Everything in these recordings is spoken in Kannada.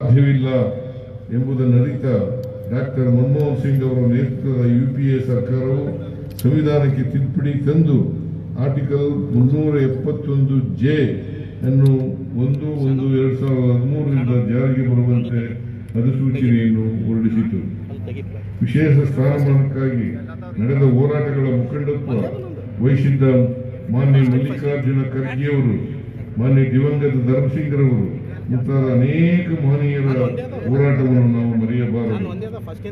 ಸಾಧ್ಯವಿಲ್ಲ ಎಂಬುದನ್ನು ಅರಿತ ಡಾಕ್ಟರ್ ಮನಮೋಹನ್ ಸಿಂಗ್ ಅವರ ನೇತೃತ್ವದ ಯು ಪಿ ಎ ಸರ್ಕಾರವು ಸಂವಿಧಾನಕ್ಕೆ ತಿದ್ದುಪಡಿ ತಂದು ಆರ್ಟಿಕಲ್ ಮುನ್ನೂರ ಎಪ್ಪತ್ತೊಂದು ಜೆ ಅನ್ನು ಒಂದು ಒಂದು, ಎರಡು ಸಾವಿರದ ಹದಿಮೂರರಿಂದ ಜಾರಿಗೆ ಬರುವಂತೆ ಅಧಿಸೂಚನೆಯನ್ನು ಹೊರಡಿಸಿತು ವಿಶೇಷ ಸ್ಥಾನಮಾನಕ್ಕಾಗಿ ನಡೆದ ಹೋರಾಟಗಳ ಮುಖಂಡತ್ವ ವಹಿಸಿದ್ದ ಮಾನ್ಯ ಮಲ್ಲಿಕಾರ್ಜುನ ಖರ್ಗೆಯವರು ಮಾನ್ಯ ದಿವಂಗತ ಧರ್ಮಸಿಂಗ್ರವರು ಮುಂತಾದ ಅನೇಕ ಮಹನೀಯರ ಹೋರಾಟವನ್ನು ನಾವು ಮರೆಯಬಾರದು.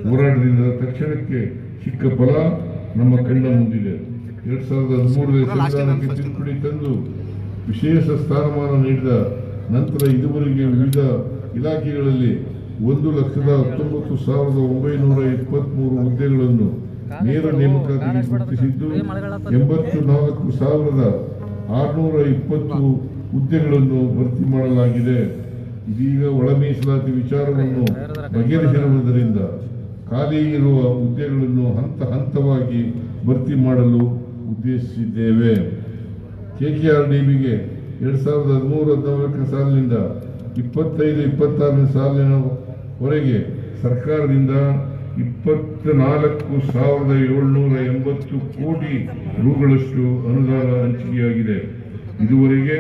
ಹೋರಾಟದಿಂದ ತಕ್ಷಣಕ್ಕೆ ಸಿಕ್ಕ ಫಲ ನಮ್ಮ ಕಣ್ಣ ಮುಂದಿದೆ. ಎರಡ್ ಸಾವಿರದ ಹದಿಮೂರರಲ್ಲಿ ಸಂವಿಧಾನಕ್ಕೆ ತಿದ್ದುಪಡಿ ತಂದು ವಿಶೇಷ ಸ್ಥಾನಮಾನ ನೀಡಿದ ನಂತರ ಇದುವರೆಗೆ ವಿವಿಧ ಇಲಾಖೆಗಳಲ್ಲಿ ಒಂದು ಲಕ್ಷದ ಹತ್ತೊಂಬತ್ತು ಸಾವಿರದ ಒಂಬೈನೂರ ಇಪ್ಪತ್ಮೂರು ಹುದ್ದೆಗಳನ್ನು ನೇರ ನೇಮಕಾತಿಗೆ ಗುರುತಿಸಿದ್ದು ಎಂಬತ್ತು ನಾಲ್ಕು ಸಾವಿರದ ಆರುನೂರ ಇಪ್ಪತ್ತು ಹುದ್ದೆಗಳನ್ನು ಭರ್ತಿ ಮಾಡಲಾಗಿದೆ. ಇದೀಗ ಒಳ ಮೀಸಲಾತಿ ವಿಚಾರವನ್ನು ಬಗೆಹರಿಸಿರುವುದರಿಂದ ಖಾಲಿ ಇರುವ ಹುದ್ದೆಗಳನ್ನು ಹಂತ ಹಂತವಾಗಿ ಭರ್ತಿ ಮಾಡಲು ಉದ್ದೇಶಿಸಿದ್ದೇವೆ. ಕೆಕೆಆರ್ಡಿಬಿಗೆ ಎರಡು ಸಾವಿರದ ಹದಿಮೂರು ಹದಿನಾಲ್ಕನೇ ಸಾಲಿನಿಂದ ಇಪ್ಪತ್ತೈದು, ಇಪ್ಪತ್ತಾರನೇ ಸಾಲಿನವರೆಗೆ ಸರ್ಕಾರದಿಂದ ಇಪ್ಪತ್ತ ನಾಲ್ಕು ಸಾವಿರದ ಏಳ್ನೂರ ಎಂಬತ್ತು ಕೋಟಿ ರೂಗಳಷ್ಟು ಅನುದಾನ ಹಂಚಿಕೆಯಾಗಿದೆ. ಇದುವರೆಗೆ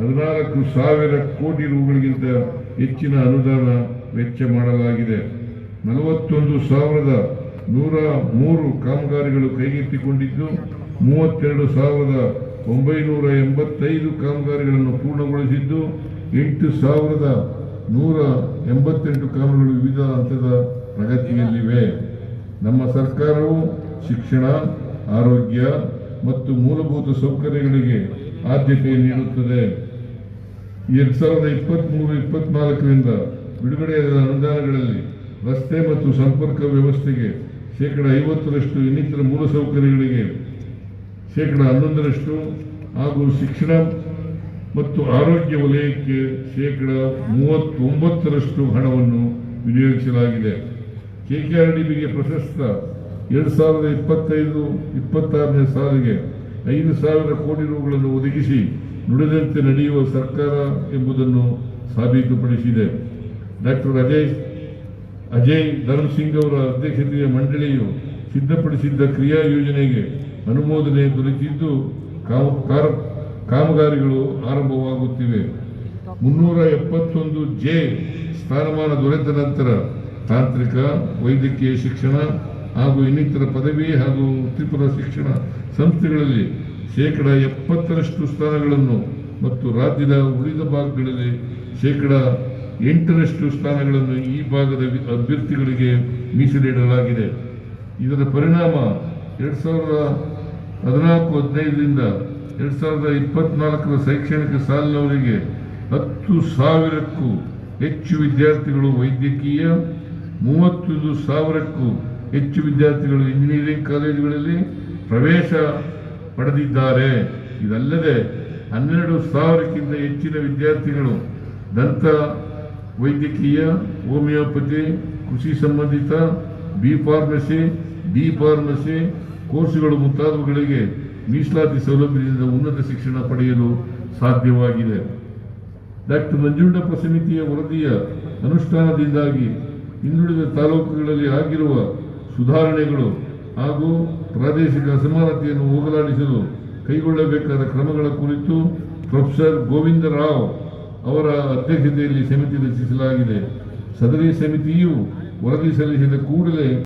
ಹದಿನಾಲ್ಕು ಸಾವಿರ ಕೋಟಿ ರೂಗಳಿಗಿಂತ ಹೆಚ್ಚಿನ ಅನುದಾನ ವೆಚ್ಚ ಮಾಡಲಾಗಿದೆ. ನಲವತ್ತೊಂದು ಸಾವಿರದ ನೂರ ಮೂರು ಕಾಮಗಾರಿಗಳು ಕೈಗೆತ್ತಿಕೊಂಡಿದ್ದು, ಮೂವತ್ತೆರಡು ಸಾವಿರದ ಒಂಬೈನೂರ ಎಂಬತ್ತೈದು ಕಾಮಗಾರಿಗಳನ್ನು ಪೂರ್ಣಗೊಳಿಸಿದ್ದು, ಎಂಟು ಸಾವಿರದ ನೂರ ಎಂಬತ್ತೆಂಟು ಕಾಮಗಾರಿಗಳು ವಿವಿಧ ಹಂತದ ಪ್ರಗತಿಯಲ್ಲಿವೆ. ನಮ್ಮ ಸರ್ಕಾರವು ಶಿಕ್ಷಣ, ಆರೋಗ್ಯ ಮತ್ತು ಮೂಲಭೂತ ಸೌಕರ್ಯಗಳಿಗೆ ಆದ್ಯತೆ ನೀಡುತ್ತದೆ. ಎರಡ್ ಸಾವಿರದ ಇಪ್ಪತ್ಮೂರು, ಇಪ್ಪತ್ನಾಲ್ಕರಿಂದ ಬಿಡುಗಡೆಯಾದ ಅನುದಾನಗಳಲ್ಲಿ ರಸ್ತೆ ಮತ್ತು ಸಂಪರ್ಕ ವ್ಯವಸ್ಥೆಗೆ ಶೇಕಡ ಐವತ್ತರಷ್ಟು ಇನ್ನಿತರ ಮೂಲಸೌಕರ್ಯಗಳಿಗೆ ಶೇಕಡ ಹನ್ನೊಂದರಷ್ಟು ಹಾಗೂ ಶಿಕ್ಷಣ ಮತ್ತು ಆರೋಗ್ಯ ವಲಯಕ್ಕೆ ಶೇಕಡ ಮೂವತ್ತೊಂಬತ್ತರಷ್ಟು ಹಣವನ್ನು ವಿನಿಯೋಗಿಸಲಾಗಿದೆ. ಕೆಕೆಆರ್ಡಿಬಿಗೆ ಪ್ರಶಸ್ತ ಎರಡು ಸಾವಿರದ ಇಪ್ಪತ್ತೈದು, ಇಪ್ಪತ್ತಾರನೇ ಸಾಲಿಗೆ ಐದು ಸಾವಿರ ಕೋಟಿ ರೂಗಳನ್ನು ಒದಗಿಸಿ ನುಡಿದಂತೆ ನಡೆಯುವ ಸರ್ಕಾರ ಎಂಬುದನ್ನು ಸಾಬೀತುಪಡಿಸಿದೆ. ಡಾಕ್ಟರ್ ಅಜಯ್ ಅಜಯ್ ಧರ್ಮಸಿಂಗ್ ಅವರ ಅಧ್ಯಕ್ಷತೆಯ ಮಂಡಳಿಯು ಸಿದ್ಧಪಡಿಸಿದ್ದ ಕ್ರಿಯಾ ಯೋಜನೆಗೆ ಅನುಮೋದನೆ ದೊರೆತಿದ್ದು ಕಾಮಗಾರಿಗಳು ಆರಂಭವಾಗುತ್ತಿವೆ. ಮುನ್ನೂರ ಎಪ್ಪತ್ತೊಂದು ಜೆ ಸ್ಥಾನಮಾನ ದೊರೆತ ನಂತರ ತಾಂತ್ರಿಕ, ವೈದ್ಯಕೀಯ ಶಿಕ್ಷಣ ಹಾಗೂ ಇನ್ನಿತರ ಪದವಿ ಹಾಗೂ ವೃತ್ತಿಪರ ಶಿಕ್ಷಣ ಸಂಸ್ಥೆಗಳಲ್ಲಿ ಶೇಕಡ ಎಪ್ಪತ್ತರಷ್ಟು ಸ್ಥಾನಗಳನ್ನು ಮತ್ತು ರಾಜ್ಯದ ಉಳಿದ ಭಾಗಗಳಲ್ಲಿ ಶೇಕಡ ಎಂಟರಷ್ಟು ಸ್ಥಾನಗಳನ್ನು ಈ ಭಾಗದ ಅಭ್ಯರ್ಥಿಗಳಿಗೆ ಮೀಸಲಿಡಲಾಗಿದೆ ಇದರ ಪರಿಣಾಮ ಎರಡು ಸಾವಿರದ ಹದಿನಾಲ್ಕು ಹದಿನೈದರಿಂದ ಎರಡು ಸಾವಿರದ ಇಪ್ಪತ್ನಾಲ್ಕರ ಶೈಕ್ಷಣಿಕ ಸಾಲಿನವರಿಗೆ ಹತ್ತು ಸಾವಿರಕ್ಕೂ ಹೆಚ್ಚು ವಿದ್ಯಾರ್ಥಿಗಳು ವೈದ್ಯಕೀಯ, ಮೂವತ್ತೊಂದು ಸಾವಿರಕ್ಕೂ ಹೆಚ್ಚು ವಿದ್ಯಾರ್ಥಿಗಳು ಇಂಜಿನಿಯರಿಂಗ್ ಕಾಲೇಜುಗಳಲ್ಲಿ ಪ್ರವೇಶ ಪಡೆದಿದ್ದಾರೆ. ಇದಲ್ಲದೆ ಹನ್ನೆರಡು ಸಾವಿರಕ್ಕಿಂತ ಹೆಚ್ಚಿನ ವಿದ್ಯಾರ್ಥಿಗಳು ದಂತ ವೈದ್ಯಕೀಯ, ಹೋಮಿಯೋಪತಿ, ಕೃಷಿ ಸಂಬಂಧಿತ, ಬಿ ಫಾರ್ಮಸಿ ಡಿ ಫಾರ್ಮಸಿ ಕೋರ್ಸುಗಳು ಮುಂತಾದವುಗಳಿಗೆ ಮೀಸಲಾತಿ ಸೌಲಭ್ಯದಿಂದ ಉನ್ನತ ಶಿಕ್ಷಣ ಪಡೆಯಲು ಸಾಧ್ಯವಾಗಿದೆ. ಡಾಕ್ಟರ್ ನಂಜುಂಡಪ್ಪ ಸಮಿತಿಯ ವರದಿಯ ಅನುಷ್ಠಾನದಿಂದಾಗಿ ಹಿಂದುಳಿದ ತಾಲೂಕುಗಳಲ್ಲಿ ಆಗಿರುವ ಸುಧಾರಣೆಗಳು ಹಾಗೂ ಪ್ರಾದೇಶಿಕ ಅಸಮಾನತೆಯನ್ನು ಹೋಗಲಾಡಿಸಲು ಕೈಗೊಳ್ಳಬೇಕಾದ ಕ್ರಮಗಳ ಕುರಿತು ಪ್ರೊಫೆಸರ್ ಗೋವಿಂದ ರಾವ್ ಅವರ ಅಧ್ಯಕ್ಷತೆಯಲ್ಲಿ ಸಮಿತಿ ರಚಿಸಲಾಗಿದೆ. ಸದರಿ ಸಮಿತಿಯು ವರದಿ ಸಲ್ಲಿಸಿದ ಕೂಡಲೇ